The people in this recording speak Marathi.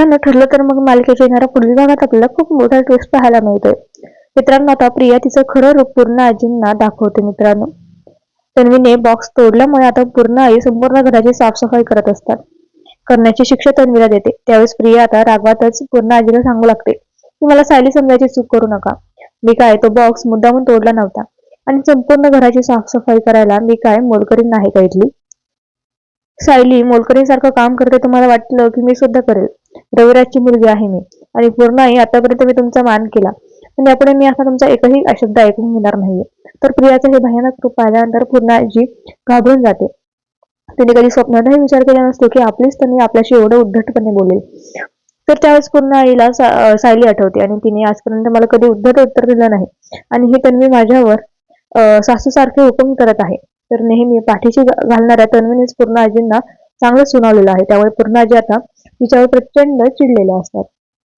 मित्रांनो ठरलं तर मग मालिकेच्या येणाऱ्या पुढील भागात आपल्याला खूप मोठा ट्विस्ट पाहायला मिळतोय. मित्रांनो आता प्रिया तिचं खरं रूप पूर्ण आजींना दाखवते मित्रांनो. तन्वीने बॉक्स तोडल्यामुळे आता पूर्ण आई संपूर्ण घराची साफसफाई करत असतात. करण्याची शिक्षा तन्वीला देते. त्यावेळेस प्रिया आता रागवातच पूर्ण आजीला सांगू लागते की मला सायली समजायची चूक करू नका. मी काय तो बॉक्स मुद्दामून तोडला नव्हता. आणि संपूर्ण घराची साफसफाई करायला मी काय मोलकरी नाही का इथली? सायली मोलकरीसारखं काम करते तुम्हाला वाटलं की मी सुद्धा करेल. रविराजची मुलगी आहे मी. आणि पूर्ण आई आतापर्यंत मी तुमचा मान केला. पण यापुढे मी असा तुमचा एकही अशब्द ऐकून घेणार नाहीये. तर प्रियाचं हे भयानक रूप पाहिल्यानंतर पूर्णाजी घाबरून जाते. तिने कधी स्वप्नातही विचार केला नसतो की आपलीच त्यांनी आपल्याशी एवढं उद्धटपणे बोलेल. तर त्यावेळेस पूर्ण आईला सायली आठवते आणि तिने आजपर्यंत मला कधी उद्धट उत्तर दिलं नाही. आणि हे तन्वी माझ्यावर सासू सारखे हुकूम करत आहे. तर नेहमी पाठीशी घालणाऱ्या तन्वीनेच पूर्ण आजींना चांगलं सुनावलेलं आहे. त्यामुळे पूर्ण आजी आता तिच्यावर प्रचंड चिडलेल्या असतात.